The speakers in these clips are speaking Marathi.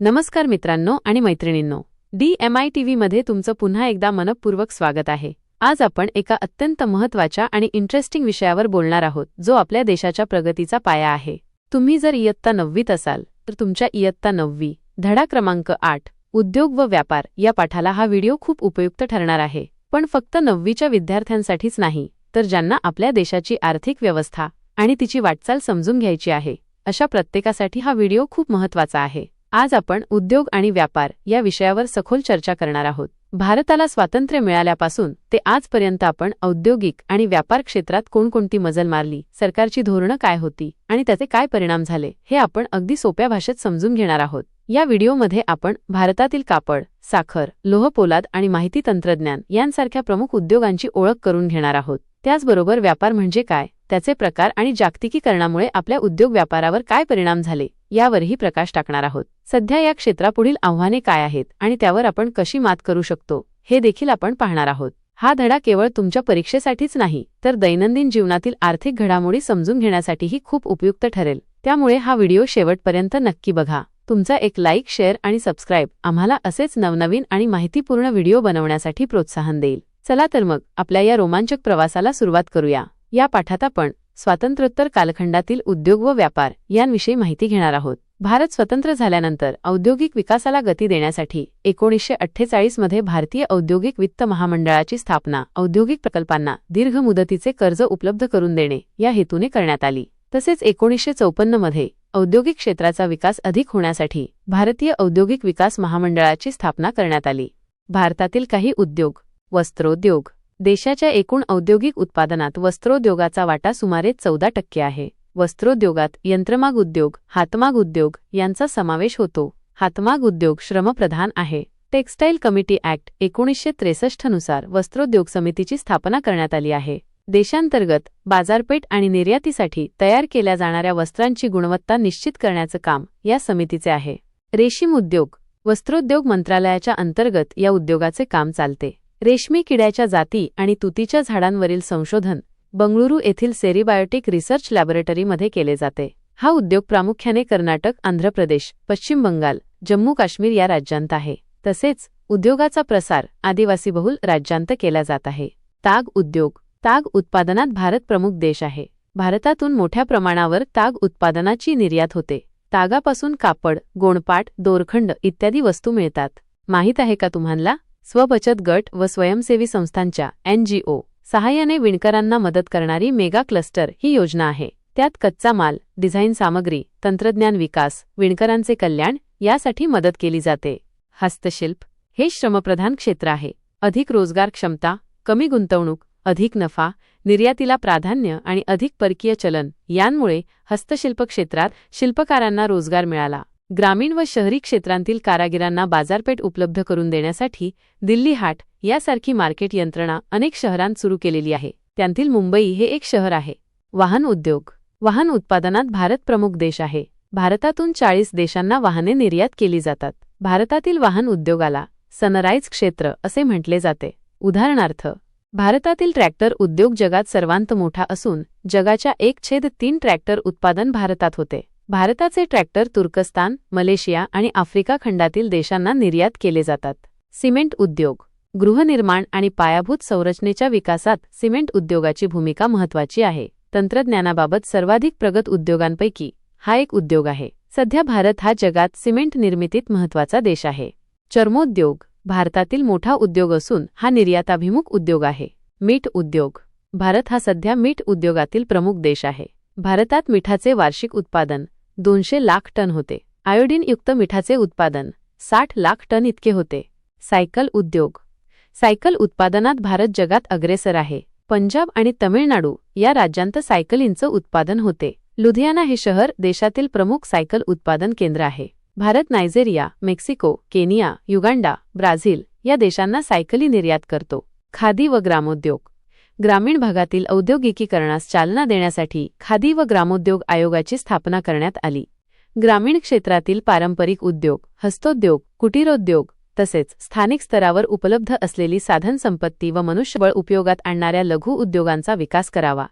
नमस्कार मित्रांनो आणि मैत्रिणींनो डी एम आय टी व्हीमध्ये तुमचं पुन्हा एकदा मनपूर्वक स्वागत आहे. आज आपण एका अत्यंत महत्त्वाच्या आणि इंटरेस्टिंग विषयावर बोलणार आहोत जो आपल्या देशाच्या प्रगतीचा पाया आहे. तुम्ही जर इयत्ता नववीत असाल तर तुमच्या इयत्ता नववी धडा क्रमांक आठ उद्योग व व्यापार या पाठाला हा व्हिडिओ खूप उपयुक्त ठरणार आहे. पण फक्त नववीच्या विद्यार्थ्यांसाठीच नाही तर ज्यांना आपल्या देशाची आर्थिक व्यवस्था आणि तिची वाटचाल समजून घ्यायची आहे अशा प्रत्येकासाठी हा व्हिडिओ खूप महत्त्वाचा आहे. आज आपण उद्योग आणि व्यापार या विषयावर सखोल चर्चा करणार आहोत. भारताला स्वातंत्र्य मिळाल्यापासून ते आजपर्यंत आपण औद्योगिक आणि व्यापार क्षेत्रात कोणकोणती मजल मारली सरकारची धोरणं काय होती आणि त्याचे काय परिणाम झाले हे आपण अगदी सोप्या भाषेत समजून घेणार आहोत. या व्हिडिओमध्ये आपण भारतातील कापड साखर लोहपोलाद आणि माहिती तंत्रज्ञान यांसारख्या प्रमुख उद्योगांची ओळख करून घेणार आहोत. त्याचबरोबर व्यापार म्हणजे काय त्याचे प्रकार आणि जागतिकीकरणामुळे आपल्या उद्योग व्यापारावर काय परिणाम झाले यावरही प्रकाश टाकणार आहोत. सध्या या क्षेत्रापुढील आव्हाने काय आहेत आणि त्यावर आपण कशी मात करू शकतो हे देखील आपण पाहणार आहोत. हा धडा केवळ तुमच्या परीक्षेसाठीच नाही तर दैनंदिन जीवनातील आर्थिक घडामोडी समजून घेण्यासाठीही खूप उपयुक्त ठरेल. त्यामुळे हा व्हिडिओ शेवटपर्यंत नक्की बघा. तुमचा एक लाईक शेअर आणि सबस्क्राईब आम्हाला असेच नवनवीन आणि माहितीपूर्ण व्हिडिओ बनवण्यासाठी प्रोत्साहन देईल. चला तर मग आपल्या या रोमांचक प्रवासाला सुरुवात करूया. या पाठात आपण स्वातंत्र्योत्तर कालखंडातील उद्योग व व्यापार यांविषयी माहिती घेणार आहोत. भारत स्वतंत्र झाल्यानंतर औद्योगिक विकासाला गती देण्यासाठी एकोणीसशे अठ्ठेचाळीसमध्ये भारतीय औद्योगिक वित्त महामंडळाची स्थापना औद्योगिक प्रकल्पांना दीर्घ मुदतीचे कर्ज उपलब्ध करून देणे या हेतूने करण्यात आली. तसेच एकोणीसशे चौपन्नमध्ये औद्योगिक क्षेत्राचा विकास अधिक होण्यासाठी भारतीय औद्योगिक विकास महामंडळाची स्थापना करण्यात आली. भारतातील काही उद्योग वस्त्रोद्योग देशाच्या एकूण औद्योगिक उत्पादनात वस्त्रोद्योगाचा वाटा सुमारे चौदा टक्के आहे. वस्त्रोद्योगात यंत्रमाग उद्योग हातमाग उद्योग यांचा समावेश होतो. हातमाग उद्योग श्रमप्रधान आहे. टेक्स्टाईल कमिटी ऍक्ट एकोणीसशे त्रेसष्टनुसार वस्त्रोद्योग समितीची स्थापना करण्यात आली आहे. देशांतर्गत बाजारपेठ आणि निर्यातीसाठी तयार केल्या जाणाऱ्या वस्त्रांची गुणवत्ता निश्चित करण्याचं काम या समितीचे आहे. रेशीम उद्योग वस्त्रोद्योग मंत्रालयाच्या अंतर्गत या उद्योगाचे काम चालते. रेशमी किड्याच्या जाती आणि तुतीच्या झाडांवरील संशोधन बंगळुरू येथील सेरिबायोटिक रिसर्च लॅबोरेटरीमध्ये केले जाते. हा उद्योग प्रामुख्याने कर्नाटक आंध्र प्रदेश पश्चिम बंगाल जम्मू काश्मीर या राज्यांत आहे. तसेच उद्योगाचा प्रसार आदिवासी बहुल राज्यांत केला जात आहे. ताग उद्योग ताग उत्पादनात भारत प्रमुख देश आहे. भारतातून मोठ्या प्रमाणावर ताग उत्पादनाची निर्यात होते. तागापासून कापड गोणपाट दोरखंड इत्यादी वस्तू मिळतात. माहीत आहे का तुम्हाला? स्वबचत गट व स्वयंसेवी संस्थांच्या एनजीओ सहाय्याने विणकरांना मदत करणारी मेगा क्लस्टर ही योजना आहे. त्यात कच्चा माल डिझाईन सामग्री तंत्रज्ञान विकास विणकरांचे कल्याण यासाठी मदत केली जाते. हस्तशिल्प हे श्रमप्रधान क्षेत्र आहे. अधिक रोजगार क्षमता कमी गुंतवणूक अधिक नफा निर्यातीला प्राधान्य आणि अधिक परकीय चलन यांमुळे हस्तशिल्प क्षेत्रात शिल्पकारांना रोजगार मिळाला. ग्रामीण व शहरी क्षेत्रांतील कारागिरांना बाजारपेठ उपलब्ध करून देण्यासाठी दिल्ली हाट यासारखी मार्केट यंत्रणा अनेक शहरांत सुरू केलेली आहे. त्यांतील मुंबई हे एक शहर आहे. वाहन उद्योग. वाहन उत्पादनात भारत प्रमुख देश आहे. भारतातून चाळीस देशांना वाहने निर्यात केली जातात. भारतातील वाहन उद्योगाला सनराईज क्षेत्र असे म्हटले जाते. उदाहरणार्थ भारतातील ट्रॅक्टर उद्योग जगात सर्वांत मोठा असून जगाच्या एक छेद तीन ट्रॅक्टर उत्पादन भारतात होते. भारताचे ट्रॅक्टर तुर्कस्तान मलेशिया आणि आफ्रिका खंडातील देशांना निर्यात केले जातात. सिमेंट उद्योग गृहनिर्माण आणि पायाभूत संरचनेच्या विकासात सिमेंट उद्योगाची भूमिका महत्वाची आहे. तंत्रज्ञानाबाबत सर्वाधिक प्रगत उद्योगांपैकी हा एक उद्योग आहे. सध्या भारत हा जगात सिमेंट निर्मितीत महत्त्वाचा देश आहे. चर्मोद्योग भारतातील मोठा उद्योग असून हा निर्याताभिमुख उद्योग आहे. मीठ उद्योग भारत हा सध्या मीठ उद्योगातील प्रमुख देश आहे. भारतात मिठाचे वार्षिक उत्पादन दोनशे लाख टन होते. आयोडीनयुक्त मिठाचे उत्पादन साठ लाख टन इतके होते. सायकल उद्योग. सायकल उत्पादनात भारत जगात अग्रेसर आहे. पंजाब आणि तमिळनाडू या राज्यांत सायकलींचं उत्पादन होते. लुधियाना हे शहर देशातील प्रमुख सायकल उत्पादन केंद्र आहे. Bharat Nigeria Mexico Kenya Uganda Brazil या देशांना सायकली निर्यात करतो. खादी व ग्रामोद्योग. ग्रामीण भागातील औद्योगिकीकरणास चालना देण्यासाठी खादी व ग्रामोद्योग आयोगाची स्थापना करण्यात आली. ग्रामीण क्षेत्रातील पारंपरिक उद्योग हस्तोद्योग कुटीरोद्योग तसेच स्थानिक स्तरावर उपलब्ध असलेली साधनसंपत्ती व मनुष्यबळ उपयोगात आणणाऱ्या लघु उद्योगांचा विकास करावा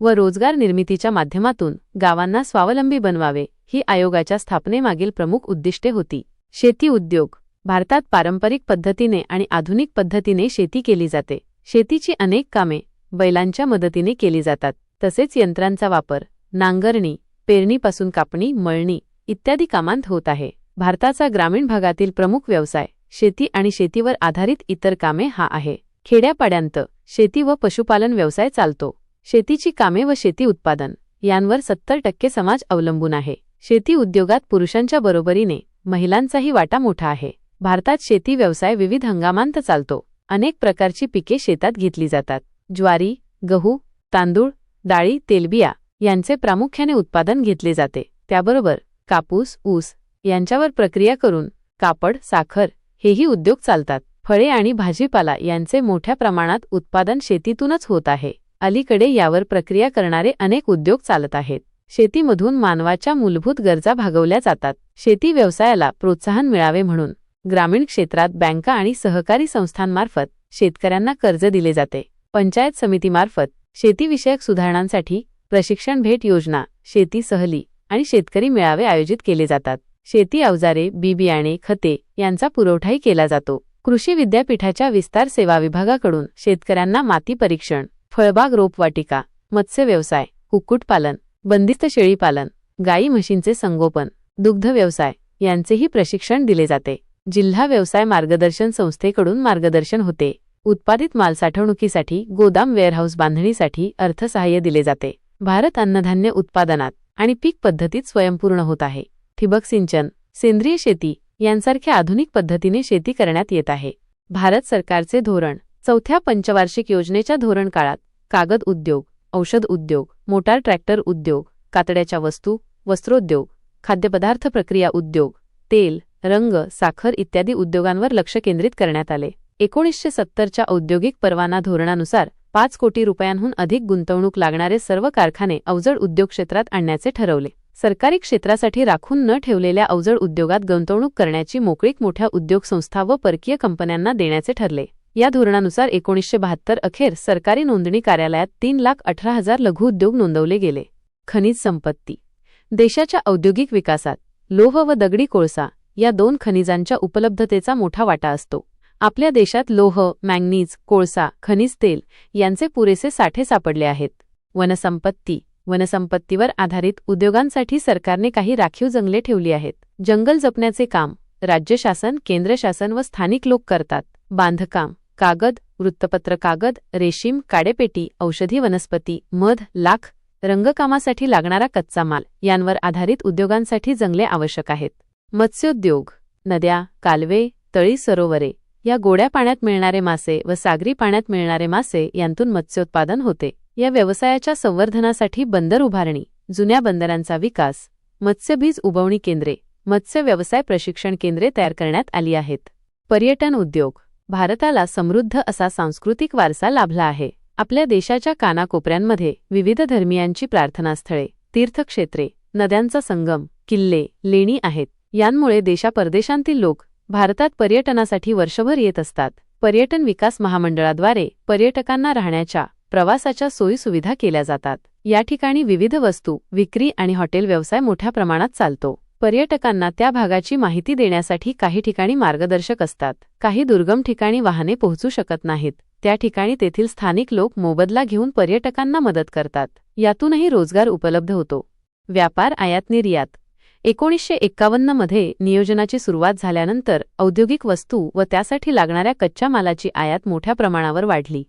व रोजगार निर्मितीच्या माध्यमातून गावांना स्वावलंबी बनवावे ही आयोगाच्या स्थापनेमागील प्रमुख उद्दिष्टे होती. शेती उद्योग भारतात पारंपरिक पद्धतीने आणि आधुनिक पद्धतीने शेती केली जाते. शेतीची अनेक कामे बैलांच्या मदतीने केली जातात. तसेच यंत्रांचा वापर नांगरणी पेरणीपासून कापणी मळणी इत्यादी कामांत होत आहे. भारताचा ग्रामीण भागातील प्रमुख व्यवसाय शेती आणि शेतीवर आधारित इतर कामे हा आहे. खेड्यापाड्यांत शेती व पशुपालन व्यवसाय चालतो. शेतीची कामे व शेती उत्पादन यांवर सत्तर टक्के समाज अवलंबून आहे. शेती उद्योगात पुरुषांच्या बरोबरीने महिलांचाही वाटा मोठा आहे. भारतात शेती व्यवसाय विविध हंगामांत चालतो. अनेक प्रकारची पिके शेतात घेतली जातात. ज्वारी गहू तांदूळ डाळी तेलबिया यांचे प्रामुख्याने उत्पादन घेतले जाते. त्याबरोबर कापूस ऊस यांच्यावर प्रक्रिया करून कापड साखर हेही उद्योग चालतात. फळे आणि भाजीपाला यांचे मोठ्या प्रमाणात उत्पादन शेतीतूनच होत आहे. अलीकडे यावर प्रक्रिया करणारे अनेक उद्योग चालत आहेत. शेतीमधून मानवाच्या मूलभूत गरजा भागवल्या जातात. शेती व्यवसायाला प्रोत्साहन मिळावे म्हणून ग्रामीण क्षेत्रात बँका आणि सहकारी संस्थांमार्फत शेतकऱ्यांना कर्ज दिले जाते. पंचायत समितीमार्फत शेतीविषयक सुधारणांसाठी प्रशिक्षण भेट योजना शेती सहली आणि शेतकरी मेळावे आयोजित केले जातात. शेती अवजारे बी बियाणे खते यांचा पुरवठाही केला जातो. कृषी विद्यापीठाच्या विस्तार सेवा विभागाकडून शेतकऱ्यांना माती परीक्षण फळबाग रोपवाटिका मत्स्य व्यवसाय कुक्कुटपालन बंदिस्त शेळीपालन गाई म्हशींचे संगोपन दुग्ध व्यवसाय यांचेही प्रशिक्षण दिले जाते. जिल्हा व्यवसाय मार्गदर्शन संस्थेकडून मार्गदर्शन होते. उत्पादित माल साठवणुकीसाठी गोदाम वेअरहाऊस बांधणीसाठी अर्थसहाय्य दिले जाते. भारत अन्नधान्य उत्पादनात आणि पीक पद्धतीत स्वयंपूर्ण होत आहे. ठिबक सिंचन सेंद्रिय शेती यांसारख्या आधुनिक पद्धतीने शेती करण्यात येत आहे. भारत सरकारचे धोरण चौथ्या पंचवार्षिक योजनेच्या धोरण काळात कागद उद्योग औषध उद्योग मोटार ट्रॅक्टर उद्योग कातड्याच्या वस्तू वस्त्रोद्योग खाद्यपदार्थ प्रक्रिया उद्योग तेल रंग साखर इत्यादी उद्योगांवर लक्ष केंद्रित करण्यात आले. एकोणीसशे सत्तरच्या औद्योगिक परवाना धोरणानुसार पाच कोटी रुपयांहून अधिक गुंतवणूक लागणारे सर्व कारखाने अवजड उद्योग क्षेत्रात आणण्याचे ठरवले. सरकारी क्षेत्रासाठी राखून न ठेवलेल्या अवजड उद्योगात गुंतवणूक करण्याची मोकळीक मोठ्या उद्योग संस्था व परकीय कंपन्यांना देण्याचे ठरले. या धोरणानुसार एकोणीसशे बहात्तर अखेर सरकारी नोंदणी कार्यालयात तीन लाख अठरा हजार लघुउद्योग नोंदवले गेले. खनिज संपत्ती. देशाच्या औद्योगिक विकासात लोह व दगडी कोळसा या दोन खनिजांच्या उपलब्धतेचा मोठा वाटा असतो. आपल्या देशात लोह मॅंगनीज कोळसा खनिज तेल यांचे पुरेसे साठे सापडले आहेत. वनसंपत्ती. वनसंपत्तीवर आधारित उद्योगांसाठी सरकारने काही राखीव जंगले ठेवली आहेत. जंगल जपण्याचे काम राज्य शासन केंद्र शासन व स्थानिक लोक करतात. बांधकाम कागद वृत्तपत्र कागद रेशीम काडेपेटी औषधी वनस्पती मध लाख रंगकामासाठी लागणारा कच्चा माल यांवर आधारित उद्योगांसाठी जंगले आवश्यक आहेत. मत्स्योद्योग. नद्या कालवे तळी सरोवरे. या गोड्या पाण्यात मिळणारे मासे व सागरी पाण्यात मिळणारे मासे यांतून मत्स्योत्पादन होते. या व्यवसायाच्या संवर्धनासाठी बंदर उभारणी जुन्या बंदरांचा विकास मत्स्यबीज उबवणी केंद्रे मत्स्य व्यवसाय प्रशिक्षण केंद्रे तयार करण्यात आली आहेत. पर्यटन उद्योग भारताला समृद्ध असा सांस्कृतिक वारसा लाभला आहे. आपल्या देशाच्या कानाकोपऱ्यांमध्ये विविध धर्मियांची प्रार्थनास्थळे तीर्थक्षेत्रे नद्यांचा संगम किल्ले लेणी आहेत. यांमुळे देशापरदेशांतील लोक भारतात पर्यटनासाठी वर्षभर येत असतात. पर्यटन विकास महामंडळाद्वारे पर्यटकांना राहण्याच्या प्रवासाच्या सोयीसुविधा केल्या जातात. या ठिकाणी विविध वस्तू विक्री आणि हॉटेल व्यवसाय मोठ्या प्रमाणात चालतो. पर्यटकांना त्या भागाची माहिती देण्यासाठी काही ठिकाणी मार्गदर्शक असतात. काही दुर्गम ठिकाणी वाहने पोहोचू शकत नाहीत. त्या ठिकाणी तेथील स्थानिक लोक मोबदला घेऊन पर्यटकांना मदत करतात. यातूनही रोजगार उपलब्ध होतो. व्यापार आयात निर्यात एकोणीसशे एक्कावन्नमध्ये नियोजनाची सुरुवात झाल्यानंतर औद्योगिक वस्तू व त्यासाठी लागणाऱ्या कच्च्या मालाची आयात मोठ्या प्रमाणावर वाढली.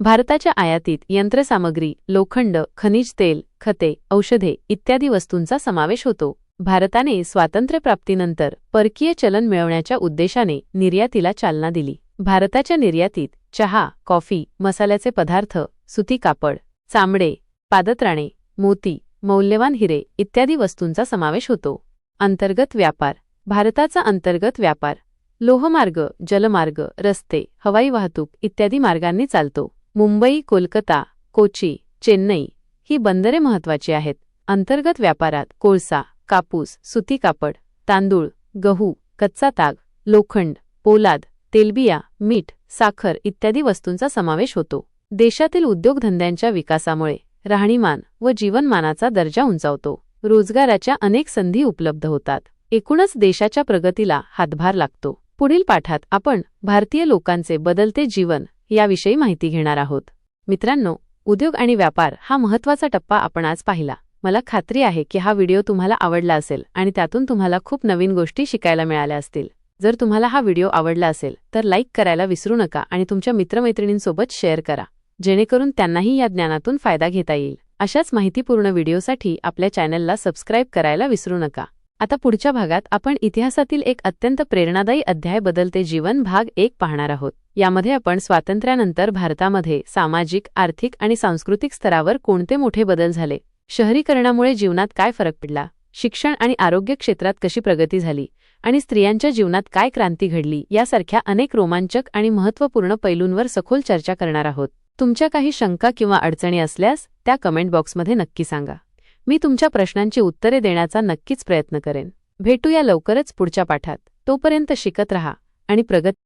भारताच्या आयातीत यंत्रसामग्री लोखंड खनिज तेल खते औषधे इत्यादी वस्तूंचा समावेश होतो. भारताने स्वातंत्र्यप्राप्तीनंतर परकीय चलन मिळवण्याच्या उद्देशाने निर्यातीला चालना दिली. भारताच्या निर्यातीत चहा कॉफी मसाल्याचे पदार्थ सुती कापड चामडे पादत्राणे मोती मौल्यवान हिरे इत्यादी वस्तूंचा समावेश होतो. अंतर्गत व्यापार. भारताचा अंतर्गत व्यापार. लोहमार्ग जलमार्ग रस्ते हवाई वाहतूक इत्यादी मार्गांनी चालतो. मुंबई कोलकाता कोची चेन्नई ही बंदरे महत्वाची आहेत. अंतर्गत व्यापारात कोळसा कापूस सुती कापड तांदूळ गहू कच्चा ताग लोखंड पोलाद तेलबिया मीठ साखर इत्यादी वस्तूंचा समावेश होतो. देशातील उद्योगधंद्यांच्या विकासामुळे राहणीमान व जीवनमानाचा दर्जा उंचावतो. रोजगाराच्या अनेक संधी उपलब्ध होतात. एकूणच देशाच्या प्रगतीला हातभार लागतो. पुढील पाठात आपण भारतीय लोकांचे बदलते जीवन याविषयी माहिती घेणार आहोत. मित्रांनो उद्योग आणि व्यापार हा महत्त्वाचा टप्पा आपण आज पाहिला. मला खात्री आहे की हा व्हिडिओ तुम्हाला आवडला असेल आणि त्यातून तुम्हाला खूप नवीन गोष्टी शिकायला मिळाल्या असतील. जर तुम्हाला हा व्हिडिओ आवडला असेल तर लाईक करायला विसरू नका आणि तुमच्या मित्रमैत्रिणींसोबत शेअर करा. जेणेकरून त्यांनाही या ज्ञानातून फायदा घेता येईल. अशाच माहितीपूर्ण व्हिडिओसाठी आपल्या चॅनलला सबस्क्राईब करायला विसरू नका. आता पुढच्या भागात आपण इतिहासातील एक अत्यंत प्रेरणादायी अध्याय बदलते जीवन भाग एक पाहणार आहोत. यामध्ये आपण स्वातंत्र्यानंतर भारतामध्ये सामाजिक आर्थिक आणि सांस्कृतिक स्तरावर कोणते मोठे बदल झाले? शहरीकरणामुळे जीवनात काय फरक पडला? शिक्षण आणि आरोग्य क्षेत्रात कशी प्रगती झाली? आणि स्त्रियांच्या जीवनात काय क्रांती घडली? यासारख्या अनेक रोमांचक आणि महत्त्वपूर्ण पैलूंवर सखोल चर्चा करणार आहोत. तुमच्या काही शंका किंवा अडचणी असल्यास त्या कमेंट बॉक्समध्ये नक्की सांगा. मी तुमच्या प्रश्नांची उत्तरे देण्याचा नक्कीच प्रयत्न करेन. भेटूया लवकरच पुढच्या पाठात. तोपर्यंत शिकत रहा आणि प्रगती